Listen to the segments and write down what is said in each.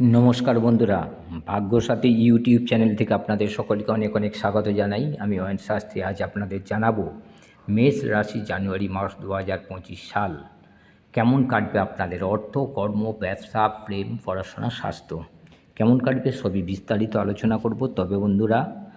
নমস্কার বন্ধুরা, ভাগ্যসাথী YouTube channel থেকে আপনাদের সকলকে অনেক অনেক স্বাগত জানাই। আমি অয়ন শাস্ত্রী, আজ আপনাদের জানাব মেষ রাশি জানুয়ারি মাস দু হাজার পঁচিশ সাল। কেমন কাটবে আপনাদের অর্থ, কর্ম, ব্যবসা, প্রেম, পড়াশোনা, স্বাস্থ্য? কেমন কাটবে সবই বিস্তারিত আলোচনা করব। তবে বন্ধুরা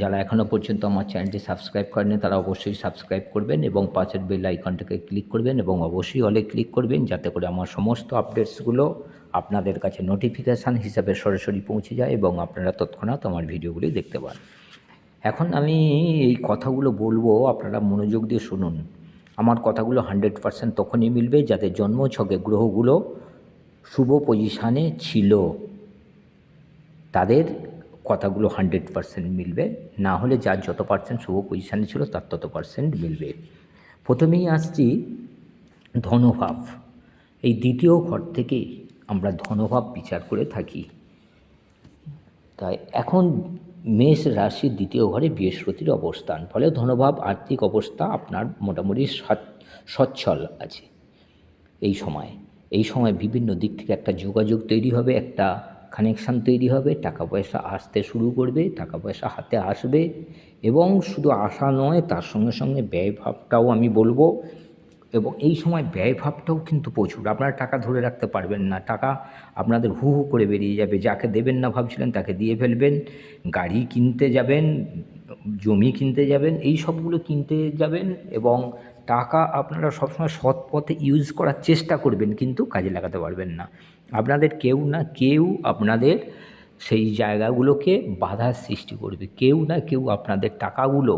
যারা এখনও পর্যন্ত আমার চ্যানেলটি সাবস্ক্রাইব করেনি তারা অবশ্যই সাবস্ক্রাইব করবেন এবং পাশের বেল আইকনটাকে ক্লিক করবেন এবং অবশ্যই অলে ক্লিক করবেন যাতে করে আমার সমস্ত আপডেটসগুলো আপনাদের কাছে নোটিফিকেশান হিসাবে সরাসরি পৌঁছে যায় এবং আপনারা তৎক্ষণাৎ আমার ভিডিওগুলি দেখতে পান। এখন আমি এই কথাগুলো বলব, আপনারা মনোযোগ দিয়ে শুনুন। আমার কথাগুলো হান্ড্রেড পারসেন্ট তখনই মিলবে যাদের জন্মছকে গ্রহগুলো শুভ পজিশানে ছিল। তাদের কথাগুলো হান্ড্রেড পারসেন্ট মিলবে। না হলে যার যত পার্সেন্ট শুভ পজিশানে ছিল, তার তত পার্সেন্ট মিলবে। প্রথমেই আসছি ধনভাব। এই দ্বিতীয় ঘর থেকে আমরা ধনভাব বিচার করে থাকি। তাই এখন মেষ রাশির দ্বিতীয় ঘরে বৃহস্পতির অবস্থান। ফলে ধনভাব আর্থিক অবস্থা আপনার মোটামুটি সচ্ছল আছে। এই সময় এই সময় বিভিন্ন দিক থেকে একটা যোগাযোগ তৈরি হবে, একটা কানেকশান তৈরি হবে, টাকা পয়সা আসতে শুরু করবে, টাকা পয়সা হাতে আসবে এবং শুধু আসা নয়, তার সঙ্গে সঙ্গে ব্যয়ভাবটাও আমি বলব এবং এই সময় ব্যয়ভাবটাও কিন্তু প্রচুর। আপনারা টাকা ধরে রাখতে পারবেন না। টাকা আপনাদের হু হু করে বেরিয়ে যাবে। যাকে দেবেন না ভাবছিলেন তাকে দিয়ে ফেলবেন। গাড়ি কিনতে যাবেন, জমি কিনতে যাবেন, এই সবগুলো কিনতে যাবেন এবং টাকা আপনারা সবসময় সৎ পথে ইউজ করার চেষ্টা করবেন, কিন্তু কাজে লাগাতে পারবেন না। আপনাদের কেউ না কেউ আপনাদের সেই জায়গাগুলোকে বাধার সৃষ্টি করবে। কেউ না কেউ আপনাদের টাকাগুলো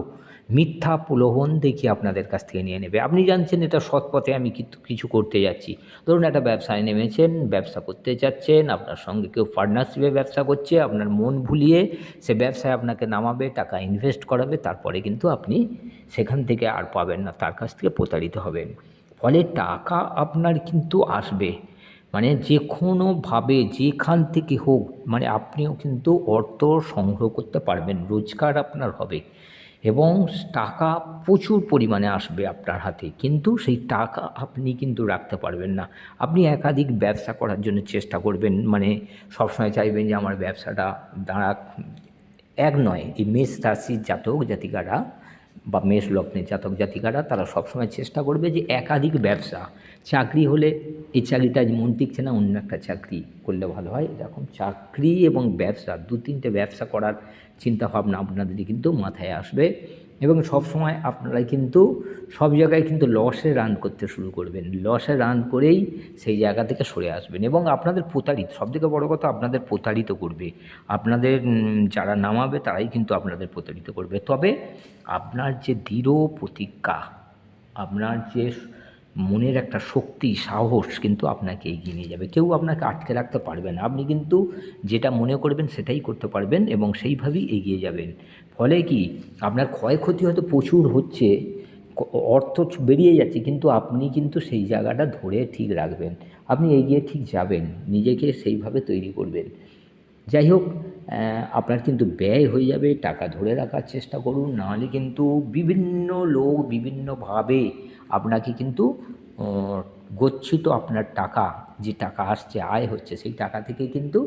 মিথ্যা প্রলোভন দেখিয়ে আপনাদের কাছ থেকে নিয়ে নেবে। আপনি জানছেন এটা সৎ পথে আমি কিছু করতে যাচ্ছি। ধরুন একটা ব্যবসায় নেমেছেন, ব্যবসা করতে যাচ্ছেন আপনার সঙ্গে কেউ পার্টনারশিপে ব্যবসা করছে, আপনার মন ভুলিয়ে সে ব্যবসায় আপনাকে নামাবে, টাকা ইনভেস্ট করাবে, তারপরে কিন্তু আপনি সেখান থেকে আর পাবেন না, তার কাছ থেকে প্রতারিত হবেন। ফলে টাকা আপনার কিন্তু আসবে। মানে যে কোনোভাবে যেখান থেকে হোক মানে আপনিও কিন্তু অর্থ সংগ্রহ করতে পারবেন, রোজগার আপনার হবে এবং টাকা প্রচুর পরিমাণে আসবে আপনার হাতে, কিন্তু সেই টাকা আপনি কিন্তু রাখতে পারবেন না। আপনি একাধিক ব্যবসা করার জন্য চেষ্টা করবেন মানে সবসময় চাইবেন যে আমার ব্যবসাটা দাঁড়াক, এক নয়, এই মেষ রাশির জাতক জাতিকারা বা মেষ লগ্নে জাতক জাতিকারা, তারা সবসময় চেষ্টা করবে যে একাধিক ব্যবসা। চাকরি হলে এই চাকরিটা মন টিকছে না, অন্য একটা চাকরি করলে ভালো হয়। এরকম চাকরি এবং ব্যবসা, দু তিনটে ব্যবসা করার চিন্তাভাবনা আপনাদের কিন্তু মাথায় আসবে। এবং সব সময় আপনারা কিন্তু সব জায়গায় কিন্তু লসে রান করতে শুরু করবেন। লসে রান করেই সেই জায়গা থেকে সরে আসবেন এবং আপনাদের প্রতারিত সব থেকে বড়ো কথা আপনাদের প্রতারিত করবে। আপনাদের যারা নামাবে তারাই কিন্তু আপনাদের প্রতারিত করবে। তবে আপনার যে দৃঢ় প্রতিজ্ঞা, আপনার যে মনের একটা শক্তি, সাহস কিন্তু আপনাকে এগিয়ে নিয়ে যাবে। কেউ আপনাকে আটকে রাখতে পারবে না। আপনি কিন্তু যেটা মনে করবেন সেটাই করতে পারবেন এবং সেইভাবেই এগিয়ে যাবেন। ফলে কি? আপনার ক্ষয়ক্ষতি হয়তো প্রচুর হচ্ছে অর্থ বেরিয়ে যাচ্ছে, কিন্তু আপনি কিন্তু সেই জায়গাটা ধরে ঠিক রাখবেন। আপনি এগিয়ে ঠিক যাবেন, নিজেকে সেইভাবে তৈরি করবেন। যাই হোক আপনার কিন্তু ব্যয় হয়ে যাবে, টাকা ধরে রাখার চেষ্টা করুন। নাহলে কিন্তু বিভিন্ন লোক বিভিন্নভাবে আপনাকে কিন্তু গচ্ছিত আপনার টাকা, যে টাকা আসছে, আয় হচ্ছে, সেই টাকা থেকে কিন্তু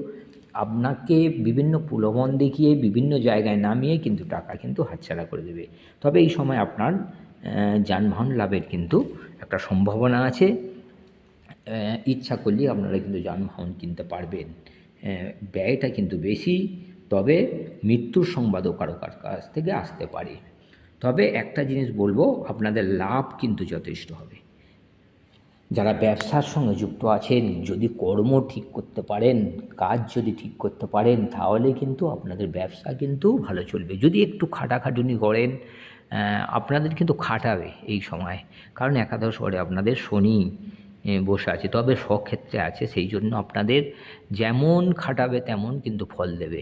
আপনাকে বিভিন্ন প্রলোভন দেখিয়ে, বিভিন্ন জায়গায় নামিয়ে কিন্তু টাকা কিন্তু হাতছাড়া করে দেবে। তবে এই সময় আপনার যানবাহন লাভের কিন্তু একটা সম্ভাবনা আছে। ইচ্ছা করলেই আপনারা কিন্তু যানবাহন কিনতে পারবেন। ব্যয়টা কিন্তু বেশি, তবে মৃত্যুর সংবাদও কার, কাছ থেকে আসতে পারে। তবে একটা জিনিস বলব, আপনাদের লাভ কিন্তু যথেষ্ট হবে। যারা ব্যবসার সঙ্গে যুক্ত আছেন, যদি কর্ম ঠিক করতে পারেন, কাজ যদি ঠিক করতে পারেন, তাহলে কিন্তু আপনাদের ব্যবসা কিন্তু ভালো চলবে। যদি একটু খাটাখাটুনি করেন আপনাদের কিন্তু খাটাবে এই সময়। কারণ একাদশ ঘরে আপনাদের শনি বসে আছে। তবে স্বক্ষেত্রে আছে, সেই জন্য আপনাদের যেমন খাটাবে, তেমন কিন্তু ফল দেবে।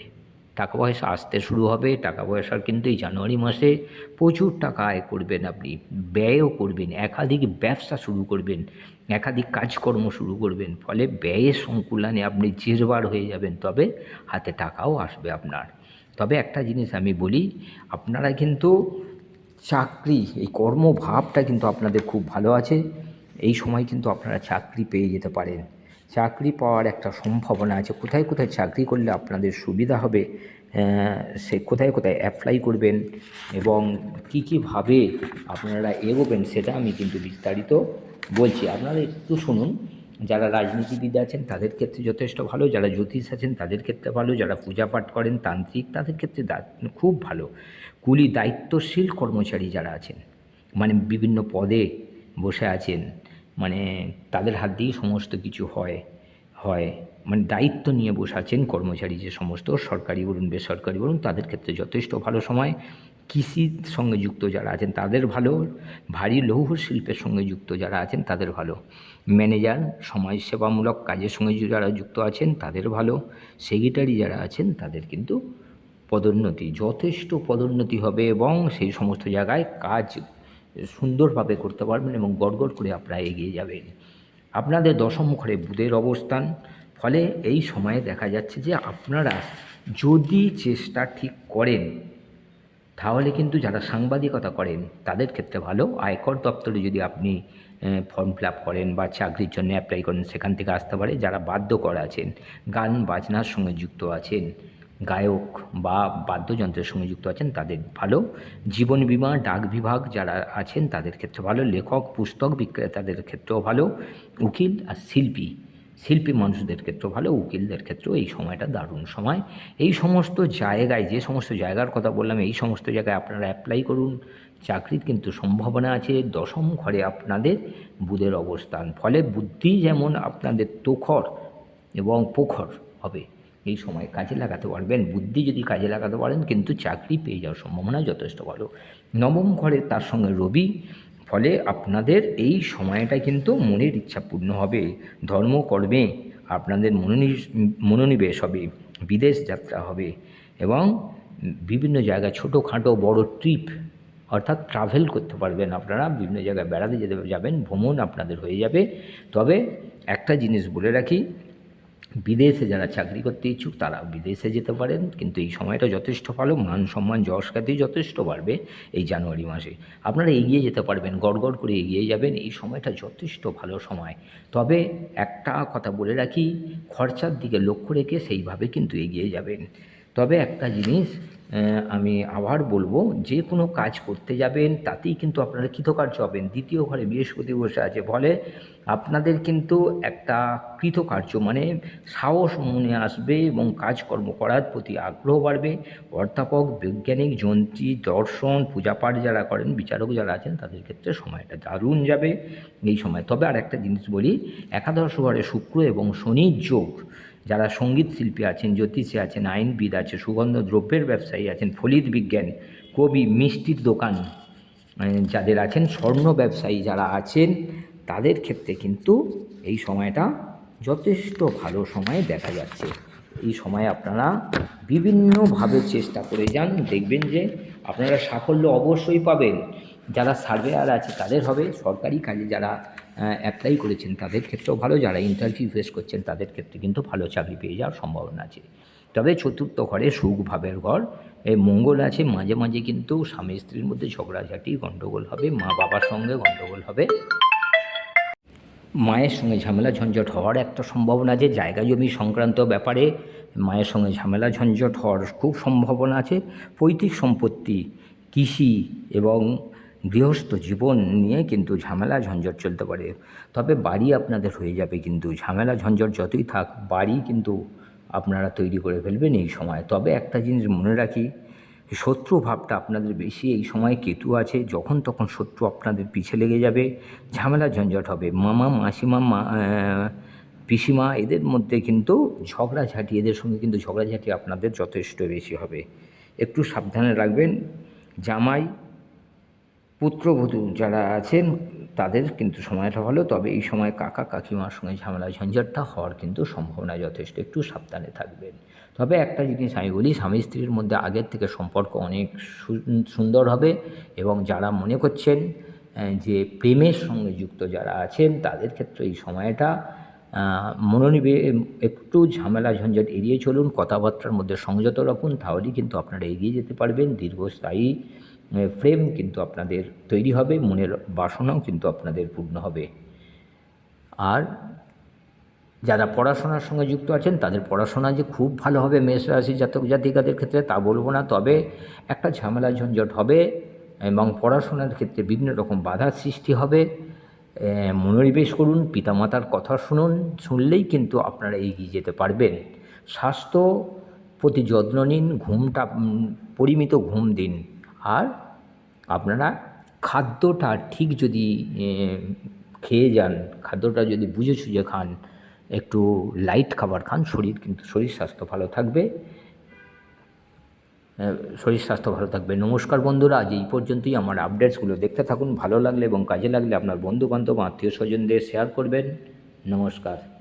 টাকা পয়সা আসতে শুরু হবে, টাকা পয়সার কিন্তু এই জানুয়ারি মাসে প্রচুর টাকা আয় করবেন আপনি, ব্যয়ও করবেন, একাধিক ব্যবসা শুরু করবেন, একাধিক কাজকর্ম শুরু করবেন, ফলে ব্যয়ের সংকুলানে আপনি জেরবার হয়ে যাবেন, তবে হাতে টাকাও আসবে আপনার। তবে একটা জিনিস আমি বলি, আপনারা কিন্তু চাকরি, এই কর্মভাবটা কিন্তু আপনাদের খুব ভালো আছে, এই সময় কিন্তু আপনারা চাকরি পেয়ে যেতে পারেন। চাকরি পাওয়ার একটা সম্ভাবনা আছে। কোথায় কোথায় চাকরি করলে আপনাদের সুবিধা হবে? সে কোথায় কোথায় অ্যাপ্লাই করবেন? এবং কী কীভাবে আপনারা এগোবেন সেটা আমি কিন্তু বিস্তারিত বলছি। আপনারা একটু শুনুন। যারা রাজনীতিবিদ আছেন, তাদের ক্ষেত্রে যথেষ্ট ভালো। যারা জ্যোতিষ আছেন, তাদের ক্ষেত্রে ভালো। যারা পূজা পাঠ করেন, তান্ত্রিক, তাদের ক্ষেত্রে খুব ভালো। কুলি দায়িত্বশীল কর্মচারী যারা আছেন মানে বিভিন্ন পদে বসে আছেন মানে তাদের হাত দিয়েই সমস্ত কিছু হয় হয়। মানে দায়িত্ব নিয়ে বসে আছেন কর্মচারী যে সমস্ত, সরকারি বলুন, বেসরকারি বলুন, তাদের ক্ষেত্রে যথেষ্ট ভালো সময়। কৃষির সঙ্গে যুক্ত যারা আছেন তাদের ভালো, ভারী লৌহ শিল্পের সঙ্গে যুক্ত যারা আছেন তাদের ভালো। ম্যানেজার, সমাজসেবামূলক কাজের সঙ্গে যারা যুক্ত আছেন তাদের ভালো। সেক্রেটারি যারা আছেন তাদের কিন্তু পদোন্নতি, যথেষ্ট পদোন্নতি হবে এবং সেই সমস্ত জায়গায় কাজ সুন্দরভাবে করতে পারবেন এবং গড়গড় করে আপনারা এগিয়ে যাবেন। আপনাদের দশম ঘরে বুধের অবস্থান, ফলে এই সময়ে দেখা যাচ্ছে যে আপনারা যদি চেষ্টা ঠিক করেন, তাহলে কিন্তু যারা সাংবাদিকতা করেন, তাদের ক্ষেত্রে ভালো। আয়কর দপ্তরে যদি আপনি ফর্ম ফিল আপ করেন বা চাকরির জন্য অ্যাপ্লাই করেন, সেখান থেকে আসতে পারে। যারা বাদ্যকর আছেন, গান বাজনার সঙ্গে যুক্ত আছেন গায়ক বা বাদ্যযন্ত্রের সঙ্গে যুক্ত আছেন, তাদের ভালো। জীবন বিমা, ডাক বিভাগ যারা আছেন, তাদের ক্ষেত্রে ভালো। লেখক, পুস্তক বিক্রেতাদের ক্ষেত্রেও ভালো। উকিল আর শিল্পী শিল্পী মানুষদের ক্ষেত্রেও ভালো। উকিলদের ক্ষেত্রেও এই সময়টা দারুণ সময়। এই সমস্ত জায়গায়, যে সমস্ত জায়গার কথা বললাম, এই সমস্ত জায়গায় আপনারা অ্যাপ্লাই করুন। চাকরির কিন্তু সম্ভাবনা আছে। দশম ঘরে আপনাদের বুধের অবস্থান। ফলে বুদ্ধি যেমন আপনাদের তোখর এবং পোখর হবে। এই সময় কাজে লাগাতে পারবেন। বুদ্ধি যদি কাজে লাগাতে পারেন, কিন্তু চাকরি পেয়ে যাওয়ার সম্ভাবনা যথেষ্ট ভালো নবম ঘরে তার সঙ্গে রবি, ফলে আপনাদের এই সময়টা কিন্তু মনের ইচ্ছা পূর্ণ হবে। ধর্মকর্মে আপনাদের মনোনিবেশ মনোনিবেশ হবে, বিদেশ যাত্রা হবে এবং বিভিন্ন জায়গায় ছোটোখাটো বড় ট্রিপ, অর্থাৎ ট্রাভেল করতে পারবেন আপনারা। বিভিন্ন জায়গায় বেড়াতে যেতে যাবেন, ভ্রমণ আপনাদের হয়ে যাবে। তবে একটা জিনিস বলে রাখি বিদেশে যারা চাকরি করতে ইচ্ছুক, তারা বিদেশে যেতে পারেন। কিন্তু এই সময়টা যথেষ্ট ভালো, মান সম্মান, যশ খ্যাতি যথেষ্ট বাড়বে এই জানুয়ারি মাসে। আপনারা এগিয়ে যেতে পারবেন, গড়গড় করে এগিয়ে যাবেন, এই সময়টা যথেষ্ট ভালো সময়। তবে একটা কথা বলে রাখি, খরচার দিকে লক্ষ্য রেখে সেইভাবে কিন্তু এগিয়ে যাবেন। তবে একটা জিনিস আমি আবার বলব, যে কোনো কাজ করতে যাবেন, তাতেই কিন্তু আপনারা কৃতকার্য হবেন। দ্বিতীয় ঘরে বৃহস্পতি বসে আছে ফলে আপনাদের কিন্তু একটা কৃতকার্য মানে সাহস মনে আসবে এবং কাজকর্ম করার প্রতি আগ্রহ বাড়বে। অধ্যাপক, বৈজ্ঞানিক, যন্ত্রী, দর্শন, পূজাপাঠ যারা করেন, বিচারক যারা আছেন, তাদের ক্ষেত্রে সময়টা দারুণ যাবে। এই সময়, তবে আর একটা জিনিস বলি, একাদশ ঘরে শুক্র এবং শনির যোগ যারা সংগীত শিল্পী আছেন, জ্যোতিষী আছেন, আইনবিদ আছে সুগন্ধ দ্রব্যের ব্যবসায়ী আছেন, ফলিত বিজ্ঞান, কবি, মিষ্টির দোকান মানে যাদের আছেন, স্বর্ণ ব্যবসায়ী যারা আছেন, তাদের ক্ষেত্রে কিন্তু এই সময়টা যথেষ্ট ভালো সময় দেখা যাচ্ছে। এই সময় আপনারা বিভিন্নভাবে চেষ্টা করে যান, দেখবেন যে আপনারা সাফল্য অবশ্যই পাবেন। যারা সার্ভেয়ার আছে, তাদের হবে সরকারি কাজে যারা অ্যাপ্লাই করেছেন, তাদের ক্ষেত্রেও ভালো। যারা ইন্টারভিউ ফেস করছেন, তাদের ক্ষেত্রে কিন্তু ভালো চাকরি পেয়ে যাওয়ার সম্ভাবনা আছে। তবে চতুর্থ ঘরে সুখ ভাবের ঘর। এই মঙ্গল আছে, মাঝে মাঝে কিন্তু স্বামী স্ত্রীর মধ্যে ঝগড়াঝাটি গণ্ডগোল হবে, মা বাবার সঙ্গে গণ্ডগোল হবে। মায়ের সঙ্গে ঝামেলা ঝঞ্ঝট হওয়ার একটা সম্ভাবনা আছে, জায়গা জমি সংক্রান্ত ব্যাপারে মায়ের সঙ্গে ঝামেলা ঝঞ্ঝট হওয়ার খুব সম্ভাবনা আছে। পৈতৃক সম্পত্তি, কৃষি এবং গৃহস্থ জীবন নিয়ে কিন্তু ঝামেলা, ঝঞ্ঝট চলতে পারে। তবে বাড়ি আপনাদের হয়ে যাবে কিন্তু। ঝামেলা, ঝঞ্ঝট যতই থাক, বাড়ি কিন্তু আপনারা তৈরি করে ফেলবেন এই সময়। তবে একটা জিনিস মনে রাখি, শত্রু ভাবটা আপনাদের বেশি। এই সময় কেতু আছে, যখন তখন শত্রু আপনাদের পিছে লেগে যাবে। ঝামেলা, ঝঞ্ঝট হবে। মামা, মাসিমা, মা পিসিমা, এদের মধ্যে কিন্তু ঝগড়াঝাঁটি, এদের সঙ্গে কিন্তু ঝগড়াঝাঁটি আপনাদের যথেষ্ট বেশি হবে। একটু সাবধানে রাখবেন। জামাই পুত্রবধূ যারা আছেন, তাদের কিন্তু সময়টা ভালো। তবে এই সময় কাকা কাকিমার সঙ্গে ঝামেলা, ঝঞ্ঝাটটা হওয়ার কিন্তু সম্ভাবনা যথেষ্ট। একটু সাবধানে থাকবেন। তবে একটা জিনিস আমি বলি, স্বামী স্ত্রীর মধ্যে আগের থেকে সম্পর্ক অনেক সুন্দর হবে এবং যারা মনে করছেন যে প্রেমের সঙ্গে যুক্ত যারা আছেন, তাদের ক্ষেত্রে এই সময়টা মনোনিবে, একটু ঝামেলা, ঝঞ্ঝাট এড়িয়ে চলুন, কথাবার্তার মধ্যে সংযত রাখুন, তাহলেই কিন্তু আপনারা এগিয়ে যেতে পারবেন। দীর্ঘস্থায়ী ফ্রেম কিন্তু আপনাদের তৈরি হবে, মনের বাসনাও কিন্তু আপনাদের পূর্ণ হবে। আর যারা পড়াশোনার সঙ্গে যুক্ত আছেন, তাদের পড়াশোনা যে খুব ভালো হবে মেষ রাশি জাতক জাতিকাদের ক্ষেত্রে, তা বলব না। তবে একটা ঝামেলা ঝঞ্ঝট হবে এবং পড়াশোনার ক্ষেত্রে বিভিন্ন রকম বাধার সৃষ্টি হবে। মনোনিবেশ করুন, পিতামাতার কথা শুনুন, শুনলেই কিন্তু আপনারা এগিয়ে যেতে পারবেন। স্বাস্থ্য প্রতি যত্ন নিন, ঘুমটা পরিমিত ঘুম দিন। আর আপনারা খাদ্যটা ঠিক যদি খেয়ে যান, খাদ্যটা যদি বুঝে সুঝে খান, একটু লাইট খাবার খান, শরীর কিন্তু, শরীর স্বাস্থ্য ভালো থাকবে। শরীর স্বাস্থ্য ভালো থাকবে। নমস্কার বন্ধুরা, আজ এই পর্যন্তই। আমার আপডেটসগুলো দেখতে থাকুন, ভালো লাগলে এবং কাজে লাগলে আপনার বন্ধু বান্ধব আত্মীয় স্বজনদের শেয়ার করবেন। নমস্কার।